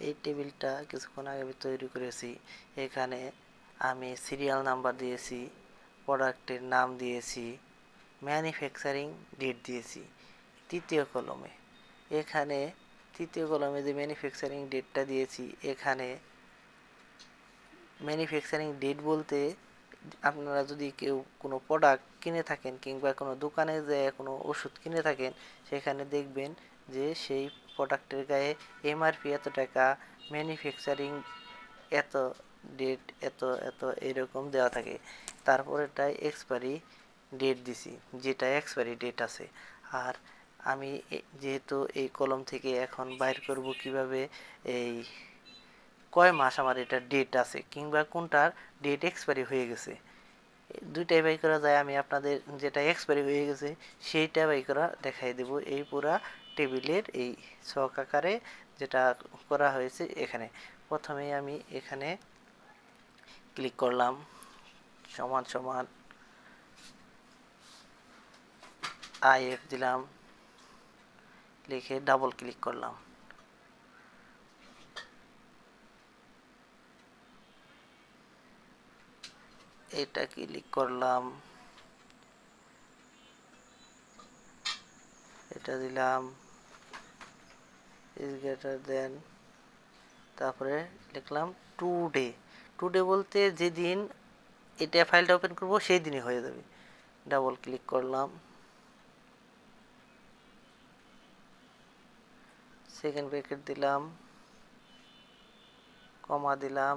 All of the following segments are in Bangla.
এই টেবিলটা কিছুক্ষণ আগে তৈরি করেছি। এখানে আমি সিরিয়াল নাম্বার দিয়েছি প্রোডাক্টের নাম দিয়েছি ম্যানুফ্যাকচারিং ডেট দিয়েছি, তৃতীয় কলমে। এখানে তৃতীয় কলমে যে ম্যানুফ্যাকচারিং ডেটটা দিয়েছি, এখানে ম্যানুফ্যাকচারিং ডেট বলতে আপনারা যদি কেউ কোনো প্রোডাক্ট কিনে থাকেন কিংবা কোনো দোকানে যে কোনো ওষুধ কিনে থাকেন, সেখানে দেখবেন যে সেই প্রোডাক্টের গায়ে এমআরপি এত টাকা ম্যানুফ্যাকচারিং এত ডেট এত এত এরকম দেওয়া থাকে। তারপরেটায় এক্সপায়ারি ডেট দিছি, যেটা এক্সপায়ারি ডেট আছে। আর আমি যেহেতু এই কলম থেকে এখন বাইর করব কীভাবে, এই কয় মাস আমার এটা ডেট আছে, কিংবা কোনটার ডেট এক্সপায়ারি হয়ে গেছে দুইটাই বাই করা যায়। আমি আপনাদের যেটা এক্সপায়ারি হয়ে গেছে, সেইটা বাই করা দেখাই দেব। এই পুরা টেবিলের এই ছক আকারে যেটা করা হয়েছে এখানে। প্রথমেই আমি এখানে ক্লিক করলাম, সমান সমান আইএফ দিলাম, লিখে ডাবল ক্লিক করলাম। এটা ক্লিক করলাম, এটা দিলাম ইজ গ্রেটার দেন তারপরে লিখলাম টু ডে টু ডে বলতে যেদিন এটা ফাইলটা ওপেন করব সেই দিনই হয়ে যাবে। ডাবল ক্লিক করলাম। সেকেন্ড ব্র্যাকেট দিলাম। কমা দিলাম।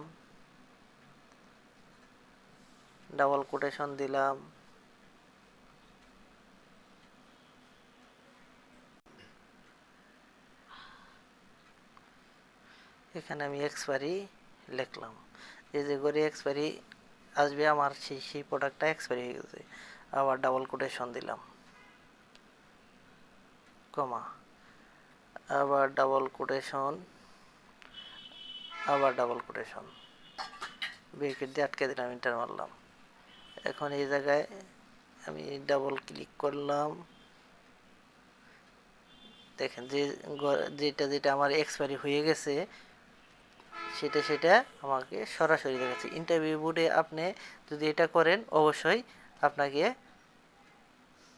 ডাবল কোটেশন দিলাম। এখানে আমি এক্সপায়ারি লিখলাম। এই যে করে এক্সপায়ারি আসবে, আমার সেই সেই প্রোডাক্টটা এক্সপায়ারি হয়ে গেছে। আবার ডাবল কোটেশন দিলাম। কমা। আবার ডাবল কোটেশন আবার ডাবল কোটেশন ব্রেকেট দিয়ে আটকে দিলাম ইন্টার মারলাম। এখন এই জায়গায় আমি ডাবল ক্লিক করলাম। দেখেন যে যেটা যেটা আমার এক্সপায়ারি হয়ে গেছে সেটা সেটা আমাকে সরাসরি দেখাচ্ছে। ইন্টারভিউ বোর্ডে আপনি যদি এটা করেন, অবশ্যই আপনাকে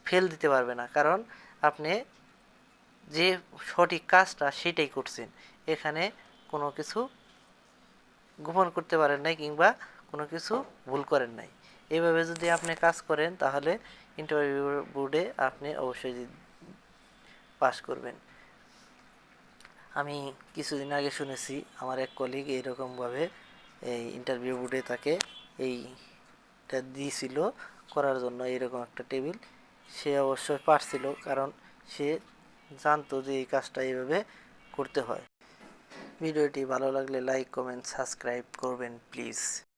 ফেল দিতে পারবে না। কারণ আপনি যে সঠিক কাজটা সেটাই করছেন। এখানে কোনো কিছু গোপন করতে পারেন নাই কিংবা কোনো কিছু ভুল করেন নাই। এভাবে যদি আপনি কাজ করেন, তাহলে ইন্টারভিউ বোর্ডে আপনি অবশ্যই পাস করবেন। আমি কিছুদিন আগে শুনেছি আমার এক কলিগ এইরকমভাবে এই ইন্টারভিউ বোর্ডে তাকে এইটা দিয়েছিল করার জন্য এরকম একটা টেবিল সে অবশ্যই পারছিল কারণ সে জানতো যে এই কাজটা এইভাবে করতে হয়। ভিডিওটি ভালো লাগলে লাইক কমেন্ট সাবস্ক্রাইব করবেন প্লিজ